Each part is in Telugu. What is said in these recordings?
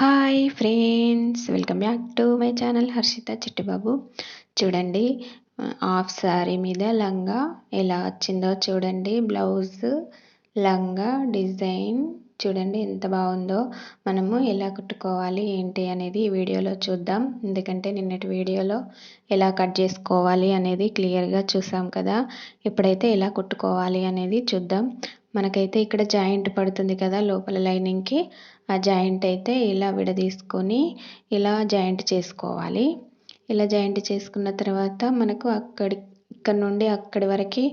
Hi friends welcome back to my channel Harshitha Chittibabu చూడండి హాఫ్ శారీ మీద లంగా ఎలా వచ్చిందో చూడండి. బ్లౌజ్ లంగా డిజైన్ చూడండి ఎంత బాగుందో. మనము ఎలా కుట్టుకోవాలి ఏంటి అనేది ఈ వీడియోలో చూద్దాం. ఎందుకంటే నిన్నటి వీడియోలో ఎలా కట్ చేసుకోవాలి అనేది క్లియర్గా చూసాం కదా. ఇప్పుడైతే ఎలా కుట్టుకోవాలి అనేది చూద్దాం. మనకైతే ఇక్కడ జాయింట్ పడుతుంది కదా లోపల లైనింగ్కి. ఆ జాయింట్ అయితే ఇలా విడదీసుకొని ఇలా జాయింట్ చేసుకోవాలి. ఇలా జాయింట్ చేసుకున్న తర్వాత మనకు అక్కడి ఇక్కడ నుండి అక్కడి వరకు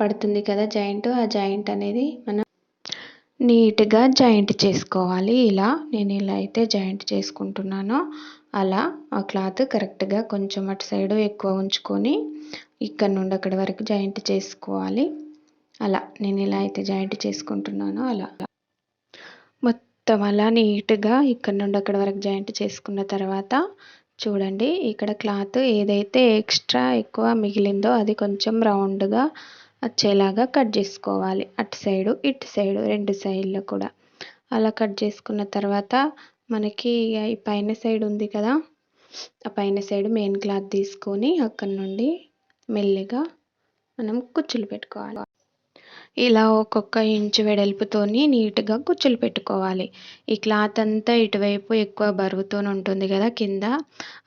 పడుతుంది కదా జాయింట్. ఆ జాయింట్ అనేది మనం నీట్గా జాయింట్ చేసుకోవాలి. ఇలా నేను ఇలా అయితే జాయింట్ చేసుకుంటున్నానో. అలా ఆ క్లాత్ కరెక్ట్గా కొంచెం అటు సైడ్ ఎక్కువ ఉంచుకొని ఇక్కడ నుండి అక్కడి వరకు జాయింట్ చేసుకోవాలి. అలా నేను ఇలా అయితే జాయింట్ చేసుకుంటున్నానో అలా. మొత్తం అలా నీట్గా ఇక్కడ నుండి అక్కడ వరకు జాయింట్ చేసుకున్న తర్వాత చూడండి ఇక్కడ క్లాత్ ఏదైతే ఎక్స్ట్రా ఎక్కువ మిగిలిందో అది కొంచెం రౌండ్గా వచ్చేలాగా కట్ చేసుకోవాలి. అటు సైడు ఇటు సైడు రెండు సైడ్లో కూడా. అలా కట్ చేసుకున్న తర్వాత మనకి ఈ పైన సైడ్ ఉంది కదా ఆ పైన సైడ్ మెయిన్ క్లాత్ తీసుకొని అక్కడ నుండి మెల్లిగా మనం కుచ్చులు పెట్టుకోవాలి. ఇలా ఒక్కొక్క ఇంచు వెడల్పుతోని నీట్గా కుచ్చులు పెట్టుకోవాలి. ఈ క్లాత్ అంతా ఇటువైపు ఎక్కువ బరువుతో ఉంటుంది కదా కింద.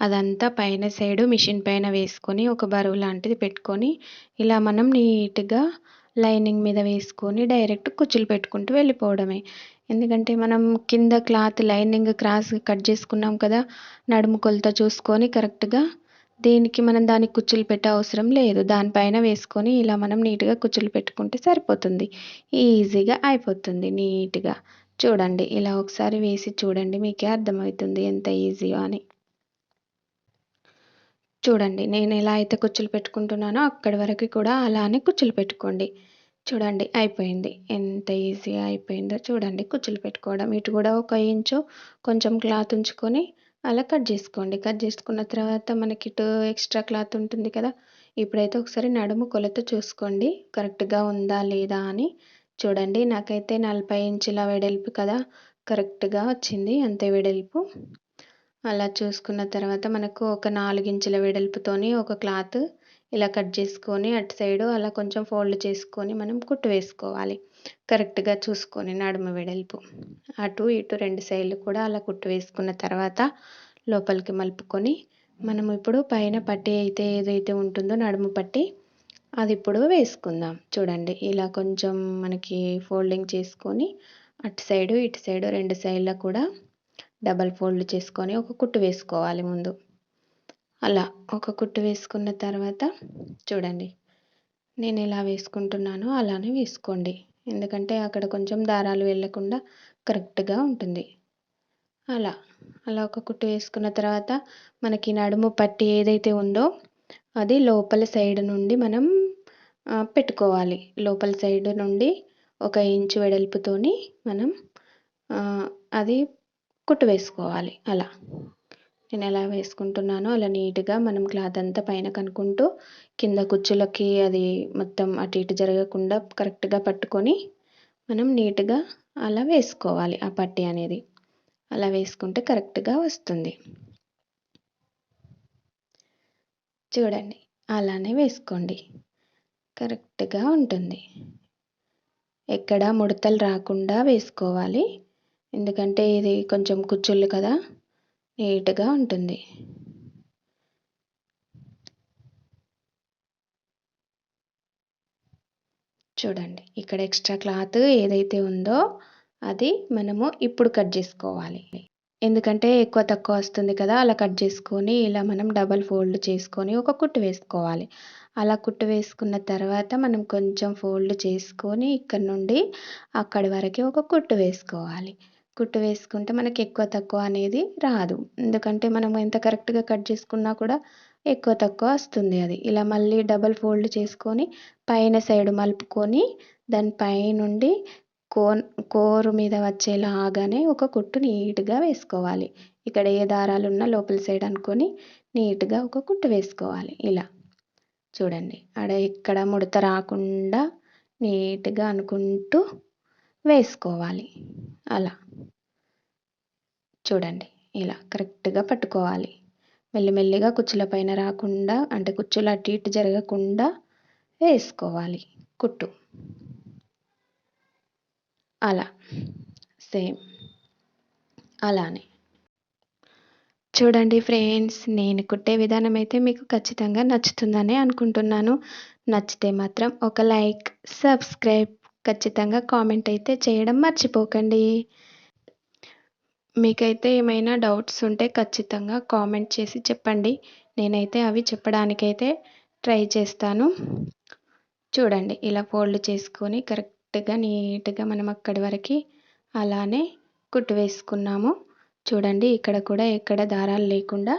అదంతా పైన సైడు మిషన్ పైన వేసుకొని ఒక బరువు లాంటిది పెట్టుకొని ఇలా మనం నీట్గా లైనింగ్ మీద వేసుకొని డైరెక్ట్ కుచ్చులు పెట్టుకుంటూ వెళ్ళిపోవడమే. ఎందుకంటే మనం కింద క్లాత్ లైనింగ్ క్రాస్ కట్ చేసుకున్నాం కదా నడుము కొలత చూసుకొని కరెక్ట్గా దీనికి మనం దానికి కుచ్చులు పెట్టే అవసరం లేదు. దానిపైన వేసుకొని ఇలా మనం నీట్గా కుచ్చులు పెట్టుకుంటే సరిపోతుంది. ఈజీగా అయిపోతుంది నీట్గా. చూడండి ఇలా ఒకసారి వేసి చూడండి మీకే అర్థమవుతుంది ఎంత ఈజీగా అని. చూడండి నేను ఎలా అయితే కుచ్చులు పెట్టుకుంటున్నానో అక్కడి వరకు కూడా అలానే కుచ్చులు పెట్టుకోండి. చూడండి అయిపోయింది. ఎంత ఈజీగా అయిపోయిందో చూడండి కుచ్చులు పెట్టుకోవడం. ఇటు కూడా ఒక ఇంచు కొంచెం క్లాత్ ఉంచుకొని అలా కట్ చేసుకోండి. కట్ చేసుకున్న తర్వాత మనకి ఇటు ఎక్స్ట్రా క్లాత్ ఉంటుంది కదా ఇప్పుడైతే ఒకసారి నడుము కొలత చూసుకోండి. కరెక్ట్గా ఉందా లేదా అని చూడండి. నాకైతే నలభై ఇంచుల వెడల్పు కదా కరెక్ట్గా వచ్చింది అంతే వెడల్పు. అలా చూసుకున్న తర్వాత మనకు ఒక నాలుగించుల వెడల్పుతోని ఒక క్లాత్ ఇలా కట్ చేసుకొని అటు సైడు అలా కొంచెం ఫోల్డ్ చేసుకొని మనం కుట్టు వేసుకోవాలి. కరెక్ట్గా చూసుకొని నడుము వెడల్పు. అటు ఇటు రెండు సైడ్లు కూడా అలా కుట్టు వేసుకున్న తర్వాత లోపలికి మలుపుకొని మనం ఇప్పుడు పైన పట్టి అయితే ఏదైతే ఉంటుందో నడుము పట్టి అది ఇప్పుడు వేసుకుందాం. చూడండి ఇలా కొంచెం మనకి ఫోల్డింగ్ చేసుకొని అటు సైడు ఇటు సైడు రెండు సైడ్ల కూడా డబల్ ఫోల్డ్ చేసుకొని ఒక కుట్టు వేసుకోవాలి ముందు. అలా ఒక కుట్టు వేసుకున్న తర్వాత చూడండి నేను ఎలా వేసుకుంటున్నానో అలానే వేసుకోండి. ఎందుకంటే అక్కడ కొంచెం దారాలు వెళ్ళకుండా కరెక్ట్గా ఉంటుంది. అలా అలా ఒక కుట్టు వేసుకున్న తర్వాత మనకి నడుము పట్టి ఏదైతే ఉందో అది లోపల సైడ్ నుండి మనం పెట్టుకోవాలి. లోపల సైడ్ నుండి ఒక ఇంచు వెడల్పుతోని మనం అది కుట్టు వేసుకోవాలి. అలా. నేను ఎలా వేసుకుంటున్నానో అలా నీట్గా మనం క్లాత్ అంతా పైన కనుక్కుంటూ కింద కుచ్చులకి అది మొత్తం అటు ఇటు జరగకుండా కరెక్ట్గా పట్టుకొని మనం నీట్గా అలా వేసుకోవాలి ఆ పట్టి అనేది. అలా వేసుకుంటే కరెక్ట్గా వస్తుంది. చూడండి అలానే వేసుకోండి. కరెక్ట్గా ఉంటుంది. ఎక్కడ ముడతలు రాకుండా వేసుకోవాలి. ఎందుకంటే ఇది కొంచెం కుచ్చుళ్ళు కదా. నీట్గా ఉంటుంది. చూడండి ఇక్కడ ఎక్స్ట్రా క్లాత్ ఏదైతే ఉందో అది మనము ఇప్పుడు కట్ చేసుకోవాలి. ఎందుకంటే ఎక్కువ తక్కువ వస్తుంది కదా అలా కట్ చేసుకొని ఇలా మనం డబల్ ఫోల్డ్ చేసుకొని ఒక కుట్టు వేసుకోవాలి. అలా కుట్టు వేసుకున్న తర్వాత మనం కొంచెం ఫోల్డ్ చేసుకొని ఇక్కడ నుండి అక్కడి వరకు ఒక కుట్టు వేసుకోవాలి. కుట్టు వేసుకుంటే మనకి ఎక్కువ తక్కువ అనేది రాదు. ఎందుకంటే మనం ఎంత కరెక్ట్గా కట్ చేసుకున్నా కూడా ఎక్కువ తక్కువ వస్తుంది అది. ఇలా మళ్ళీ డబల్ ఫోల్డ్ చేసుకొని పైన సైడ్ మలుపుకొని దాని పైనుండి కోన్ కోరు మీద వచ్చేలాగానే ఒక కుట్టు నీట్గా వేసుకోవాలి. ఇక్కడ ఏ దారాలు ఉన్నా లోపల సైడ్ అనుకొని నీట్గా ఒక కుట్టు వేసుకోవాలి. ఇలా చూడండి. ఆడ ఎక్కడ ముడత రాకుండా నీట్గా అనుకుంటూ వేసుకోవాలి. అలా. చూడండి. ఇలా కరెక్ట్గా పట్టుకోవాలి. మెల్లిమెల్లిగా కుచ్చుల పైన రాకుండా అంటే కుచ్చులు అటు ఇటు జరగకుండా వేసుకోవాలి. కుట్టు. అలా. సేమ్. అలానే. చూడండి ఫ్రెండ్స్ నేను కుట్టే విధానం అయితే మీకు ఖచ్చితంగా నచ్చుతుందని అనుకుంటున్నాను. నచ్చితే మాత్రం ఒక లైక్ సబ్స్క్రైబ్ ఖచ్చితంగా కామెంట్ అయితే చేయడం మర్చిపోకండి. మీకైతే ఏమైనా డౌట్స్ ఉంటే ఖచ్చితంగా కామెంట్ చేసి చెప్పండి. నేనైతే అవి చెప్పడానికైతే ట్రై చేస్తాను. చూడండి ఇలా ఫోల్డ్ చేసుకొని కరెక్ట్గా నీట్గా మనం అక్కడి వరకు అలానే కుట్టు వేసుకున్నాము. చూడండి ఇక్కడ కూడా ఎక్కడ దారాలు లేకుండా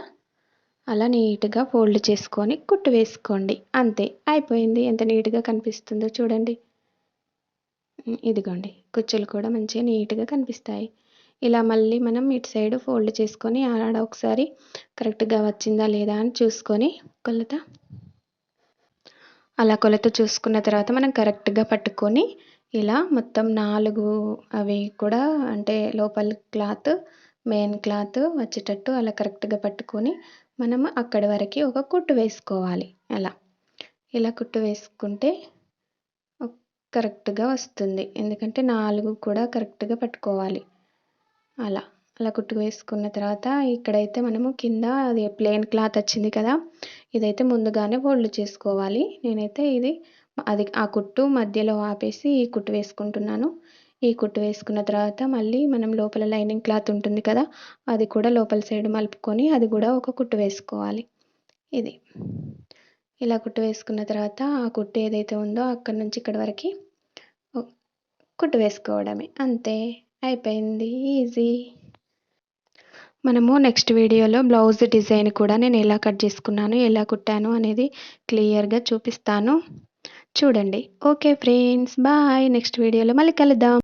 అలా నీట్గా ఫోల్డ్ చేసుకొని కుట్టు వేసుకోండి. అంతే అయిపోయింది. ఎంత నీట్గా కనిపిస్తుందో చూడండి. ఇదిగోండి కుచ్చులు కూడా మంచిగా నీట్గా కనిపిస్తాయి. ఇలా మళ్ళీ మనం ఇటు సైడ్ ఫోల్డ్ చేసుకొని ఆడ ఒకసారి కరెక్ట్గా వచ్చిందా లేదా అని చూసుకొని కొలత. అలా కొలత చూసుకున్న తర్వాత మనం కరెక్ట్గా పట్టుకొని ఇలా మొత్తం నాలుగు అవి కూడా అంటే లోపల క్లాత్ మెయిన్ క్లాత్ వచ్చేటట్టు అలా కరెక్ట్గా పట్టుకొని మనం అక్కడి వరకు ఒక కుట్టు వేసుకోవాలి. అలా. ఇలా కుట్టు వేసుకుంటే కరెక్ట్గా వస్తుంది. ఎందుకంటే నాలుగు కూడా కరెక్ట్గా పట్టుకోవాలి. అలా అలా కుట్టు వేసుకున్న తర్వాత ఇక్కడైతే మనము కింద అది ప్లెయిన్ క్లాత్ వచ్చింది కదా ఇదైతే ముందుగానే ఫోల్డ్ చేసుకోవాలి. నేనైతే ఇది అది ఆ కుట్టు మధ్యలో ఆపేసి ఈ కుట్టు వేసుకుంటున్నాను. ఈ కుట్టు వేసుకున్న తర్వాత మళ్ళీ మనం లోపల లైనింగ్ క్లాత్ ఉంటుంది కదా అది కూడా లోపల సైడ్ మలుపుకొని అది కూడా ఒక కుట్టు వేసుకోవాలి. ఇది. ఇలా కుట్టు వేసుకున్న తర్వాత ఆ కుట్టు ఏదైతే ఉందో అక్కడ నుంచి ఇక్కడ వరకు కుట్టు వేసుకోవడమే. అంతే. అయిపోయింది. ఈజీ మనము నెక్స్ట్ వీడియోలో బ్లౌజ్ డిజైన్ కూడా నేను ఎలా కట్ చేసుకున్నాను ఎలా కుట్టాను అనేది క్లియర్గా చూపిస్తాను. చూడండి. ఓకే ఫ్రెండ్స్ బాయ్ నెక్స్ట్ వీడియోలో మళ్ళీ కలుద్దాం.